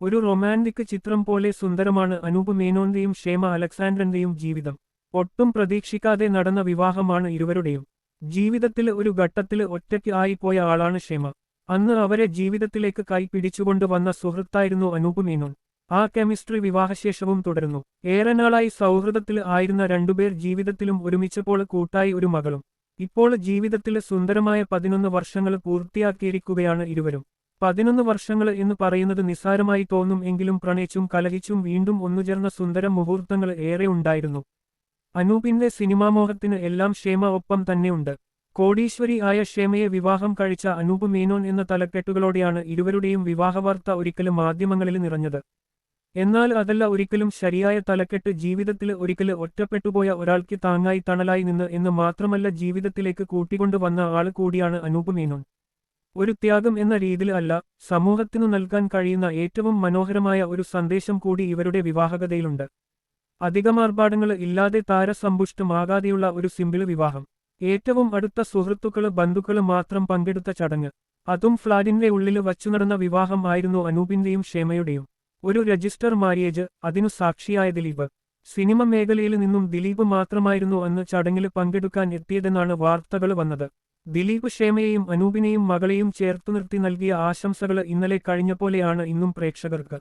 ഒരു റൊമാന്റിക് ചിത്രം പോലെ സുന്ദരമാണ് അനൂപ് മേനോന്റെയും ക്ഷേമ അലക്സാണ്ടറിന്റെയും ജീവിതം. ഒട്ടും പ്രതീക്ഷിക്കാതെ നടന്ന വിവാഹമാണ് ഇരുവരുടെയും. ജീവിതത്തിൽ ഒരു ഘട്ടത്തിൽ ഒറ്റയ്ക്ക് ആയിപ്പോയ ആളാണ് ക്ഷേമ അന്ന് അവരെ ജീവിതത്തിലേക്ക് കൈ പിടിച്ചുകൊണ്ട് വന്ന സുഹൃത്തായിരുന്നു അനൂപ് മേനോൻ. ആ കെമിസ്ട്രി വിവാഹശേഷവും തുടരുന്നു. ഏറെ നാളായി സൗഹൃദത്തിൽ ആയിരുന്ന രണ്ടുപേർ ജീവിതത്തിലും ഒരുമിച്ചപ്പോൾ കൂട്ടായി ഒരു മകളും. ഇപ്പോൾ ജീവിതത്തിലെ സുന്ദരമായ പതിനൊന്ന് വർഷങ്ങൾ പൂർത്തിയാക്കിയിരിക്കുകയാണ് ഇരുവരും. പതിനൊന്ന് വർഷങ്ങൾ എന്ന് പറയുന്നത് നിസ്സാരമായി തോന്നും എങ്കിലും പ്രണയിച്ചും കലഹിച്ചും വീണ്ടും ഒന്നുചേർന്ന സുന്ദര മുഹൂർത്തങ്ങൾ ഏറെ ഉണ്ടായിരുന്നു. അനൂപിന്റെ സിനിമാമോഹത്തിന് എല്ലാം ക്ഷേമ ഒപ്പം തന്നെയുണ്ട്. കോടീശ്വരി ആയ ക്ഷേമയെ വിവാഹം കഴിച്ച അനൂപ് മേനോൻ എന്ന തലക്കെട്ടുകളോടെയാണ് ഇരുവരുടെയും വിവാഹ വാർത്ത ഒരിക്കലും മാധ്യമങ്ങളിൽ നിറഞ്ഞത്. എന്നാൽ അതല്ല ഒരിക്കലും ശരിയായ തലക്കെട്ട് ജീവിതത്തിൽ ഒരിക്കൽ ഒറ്റപ്പെട്ടുപോയ ഒരാൾക്ക് താങ്ങായി തണലായി നിന്ന് എന്ന് മാത്രമല്ല ജീവിതത്തിലേക്ക് കൂട്ടിക്കൊണ്ടുവന്ന ആൾ കൂടിയാണ് അനൂപ് മേനോൻ. ഒരു ത്യാഗം എന്ന രീതിയിൽ അല്ല സമൂഹത്തിനു നൽകാൻ കഴിയുന്ന ഏറ്റവും മനോഹരമായ ഒരു സന്ദേശം കൂടി ഇവരുടെ വിവാഹകതയിലുണ്ട് അധികമാർഭാടങ്ങൾ ഇല്ലാതെ താരസമ്പുഷ്ടമാകാതെയുള്ള ഒരു സിമ്പിൾ വിവാഹം. ഏറ്റവും അടുത്ത സുഹൃത്തുക്കൾ ബന്ധുക്കൾ മാത്രം പങ്കെടുത്ത ചടങ്ങ്. അതും ഫ്ളാറ്റിന്റെ ഉള്ളിൽ വച്ചു നടന്ന വിവാഹം ആയിരുന്നു അനൂപിന്റെയും ക്ഷേമയുടെയും ഒരു രജിസ്റ്റർ മാരിയേജ് അതിനു സാക്ഷിയായ ദിലീപ്. സിനിമ മേഖലയിൽ നിന്നും ദിലീപ് മാത്രമായിരുന്നു അന്ന് ചടങ്ങിൽ പങ്കെടുക്കാൻ എത്തിയതെന്നാണ് വാർത്തകൾ വന്നത്. ദിലീപ് ക്ഷേമയെയും അനൂപിനെയും മകളെയും ചേർത്തു നിർത്തി നൽകിയ ആശംസകൾ ഇന്നലെ കഴിഞ്ഞ പോലെയാണ് ഇന്നും പ്രേക്ഷകർക്ക്.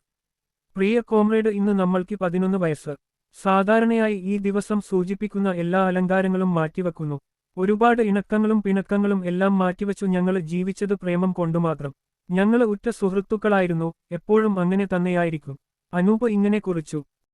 പ്രിയ കോമ്രേഡ് ഇന്ന് നമ്മൾക്ക് പതിനൊന്ന് വയസ്സ്. സാധാരണയായി ഈ ദിവസം സൂചിപ്പിക്കുന്ന എല്ലാ അലങ്കാരങ്ങളും മാറ്റിവെക്കുന്നു. ഒരുപാട് ഇണക്കങ്ങളും പിണക്കങ്ങളും എല്ലാം മാറ്റിവെച്ചു ഞങ്ങൾ ജീവിച്ചത് പ്രേമം കൊണ്ടുമാത്രം ഞങ്ങൾ ഉറ്റ സുഹൃത്തുക്കളായിരുന്നു എപ്പോഴും അങ്ങനെ തന്നെയായിരിക്കും. അനൂപ് ഇങ്ങനെ കുറിച്ചു.